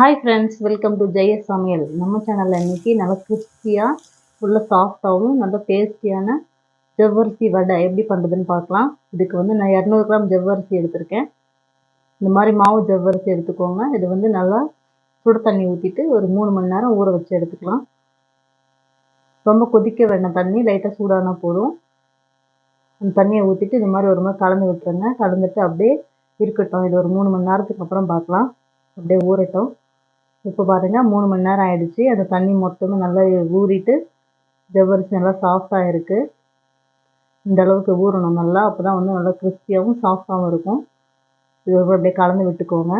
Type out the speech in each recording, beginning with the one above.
Hi friends welcome to ஜெய சமையல் நம்ம சேனலில் இன்றைக்கி நல்லா கிறிஸ்பியாக உள்ள சாஃப்டாகவும் நல்ல டேஸ்டியான ஜவ்வரிசி வடை எப்படி பண்ணுறதுன்னு பார்க்கலாம். இதுக்கு வந்து நான் இரநூறு கிராம் ஜவ்வரிசி எடுத்திருக்கேன். இந்த மாதிரி மாவு ஜவ்வரிசி எடுத்துக்கோங்க. இது வந்து நல்லா சுடு தண்ணி ஊற்றிட்டு ஒரு மூணு மணி நேரம் ஊற வச்சு எடுத்துக்கலாம். ரொம்ப கொதிக்க வேண்டாம் தண்ணி லைட்டாக சூடானா போதும். அந்த தண்ணியை ஊற்றிட்டு இந்த மாதிரி ஒரு மாதிரி கலந்து விட்டுருங்க. கலந்துட்டு அப்படியே இருக்கட்டும். இது ஒரு மூணு மணி நேரத்துக்கு அப்புறம் பார்க்கலாம். அப்படியே ஊறட்டும். இப்போ பாருங்கள் மூணு மணி நேரம் ஆகிடுச்சி அந்த தண்ணி மொத்தமே நல்லா ஊறிட்டு ஜவ்வரிசி நல்லா சாஃப்டாக இருக்குது இந்த அளவுக்கு ஊறணும். நல்லா அப்போ தான் வந்து நல்லா கிறிஸ்பியாகவும் சாஃப்டாகவும் இருக்கும். இது அப்படியே கலந்து விட்டுக்கோங்க.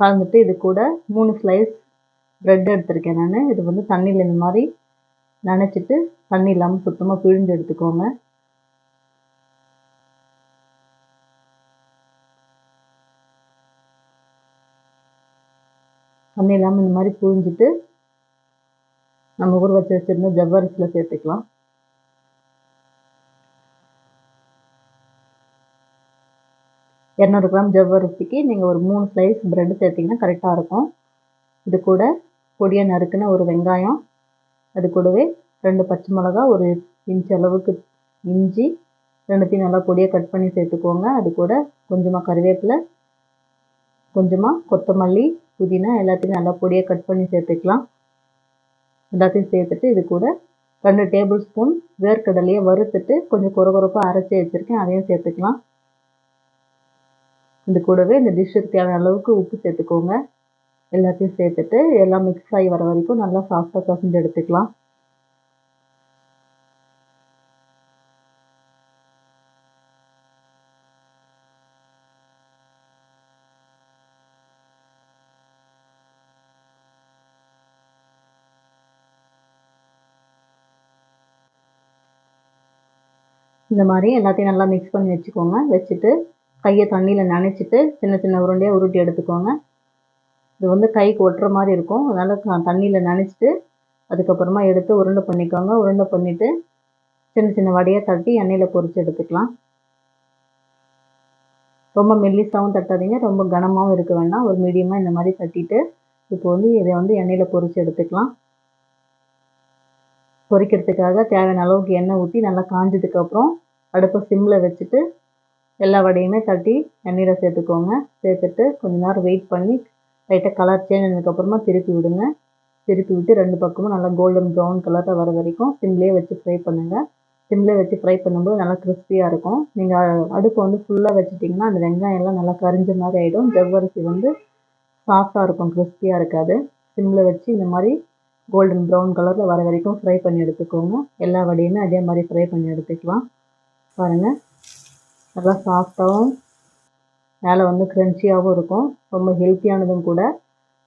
கலந்துட்டு இது கூட மூணு ஸ்லைஸ் ப்ரெட் எடுத்திருக்கேன் நான். இது வந்து தண்ணியில் இந்த மாதிரி நினச்சிட்டு தண்ணி இல்லாமல் சுத்தமாக பிழிஞ்சு எடுத்துக்கோங்க. தண்ணி இல்லாமல் இந்த மாதிரி புழிஞ்சிட்டு நம்ம ஊற வச்சு வச்சுருந்த ஜவ்வரிசியில் சேர்த்துக்கலாம். இரநூறு கிராம் ஜவ்வரிசிக்கு நீங்கள் ஒரு மூணு ஸ்லைஸ் ப்ரெட் சேர்த்திங்கன்னா கரெக்டாக இருக்கும். இது கூட பொடியாக நறுக்குன ஒரு வெங்காயம் அது கூடவே ரெண்டு பச்சை மிளகா ஒரு இன்ச் அளவுக்கு இஞ்சி ரெண்டுத்தையும் நல்லா பொடியாக கட் பண்ணி சேர்த்துக்கோங்க. அது கூட கொஞ்சமாக கருவேப்பிலை கொஞ்சமாக கொத்தமல்லி புதினா எல்லாத்தையும் நல்லா பொடியாக கட் பண்ணி சேர்த்துக்கலாம். எல்லாத்தையும் சேர்த்துட்டு இது கூட ரெண்டு டேபிள் ஸ்பூன் வேர்க்கடலையை வறுத்துட்டு கொஞ்சம் குறகுறப்பாக அரைச்சி வச்சுருக்கேன். அதையும் சேர்த்துக்கலாம். இது கூடவே இந்த டிஷ்ஷுக்கு தேவையான அளவுக்கு உப்பு சேர்த்துக்கோங்க. எல்லாத்தையும் சேர்த்துட்டு எல்லாம் மிக்ஸ் ஆகி வர வரைக்கும் நல்லா சாஃப்டாக பசஞ்சு எடுத்துக்கலாம். இந்த மாதிரி எல்லாத்தையும் நல்லா மிக்ஸ் பண்ணி வச்சுக்கோங்க. வச்சுட்டு கையை தண்ணியில் நனைச்சிட்டு சின்ன சின்ன உருண்டையாக உருட்டி எடுத்துக்கோங்க. இது வந்து கைக்கு ஒட்டுற மாதிரி இருக்கும். அதனால் தண்ணியில் நினச்சிட்டு அதுக்கப்புறமா எடுத்து உருண்டை பண்ணிக்கோங்க. உருண்டை பண்ணிவிட்டு சின்ன சின்ன வடையாக தட்டி எண்ணெயில் பொறிச்சு எடுத்துக்கலாம். ரொம்ப மெல்லிசாகவும் தட்டாதீங்க. ரொம்ப கனமாகவும் இருக்க வேண்டாம். ஒரு மீடியமாக இந்த மாதிரி தட்டிட்டு இப்போ வந்து இதை வந்து எண்ணெயில் பொறிச்சு எடுத்துக்கலாம். பொரிக்கிறதுக்காக தேவையான அளவுக்கு எண்ணெய் ஊற்றி நல்லா காஞ்சதுக்கப்புறம் அடுப்பை சிம்மில் வச்சுட்டு எல்லா வடையுமே தட்டி எண்ணெயில் சேர்த்துக்கோங்க. சேர்த்துட்டு கொஞ்ச நேரம் வெயிட் பண்ணி லைட்டாக கலர் சேஞ்ச் ஆனதுக்கப்புறமா திருப்பி விடுங்க. திருப்பி விட்டு ரெண்டு பக்கமும் நல்லா கோல்டன் ப்ரௌன் கலரில் வர வரைக்கும் சிம்லேயே வச்சு ஃப்ரை பண்ணுங்கள் சிம்லேயே வச்சு ஃப்ரை பண்ணும்போது நல்லா கிறிஸ்பியாக இருக்கும். நீங்கள் அடுப்பை வந்து ஃபுல்லாக வச்சுட்டிங்கன்னா அந்த வெங்காயம் எல்லாம் நல்லா கரிஞ்ச மாதிரி ஆகிடும் ஜவ்வரிசி வந்து சாஃப்டாக இருக்கும் கிறிஸ்பியாக இருக்காது. சிம்மில் வச்சு இந்த மாதிரி கோல்டன் ப்ரௌன் கலரில் வர வரைக்கும் ஃப்ரை பண்ணி எடுத்துக்கோங்க. எல்லா வடையுமே அதே மாதிரி ஃப்ரை பண்ணி எடுத்துக்கலாம். பாருங்கள் நல்லா சாஃப்டாகவும் மேலே வந்து க்ரன்ச்சியாகவும் இருக்கும். ரொம்ப ஹெல்த்தியானதும் கூட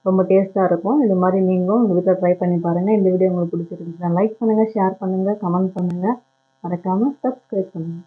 ரொம்ப டேஸ்ட்டாக இருக்கும். இது மாதிரி நீங்களும் உங்கள் வீட்டில் ட்ரை பண்ணி பாருங்கள் இந்த வீடியோ உங்களுக்கு பிடிச்சிருந்துச்சுன்னா லைக் பண்ணுங்கள் ஷேர் பண்ணுங்கள் கமெண்ட் பண்ணுங்கள் மறக்காமல் சப்ஸ்கிரைப் பண்ணுங்கள்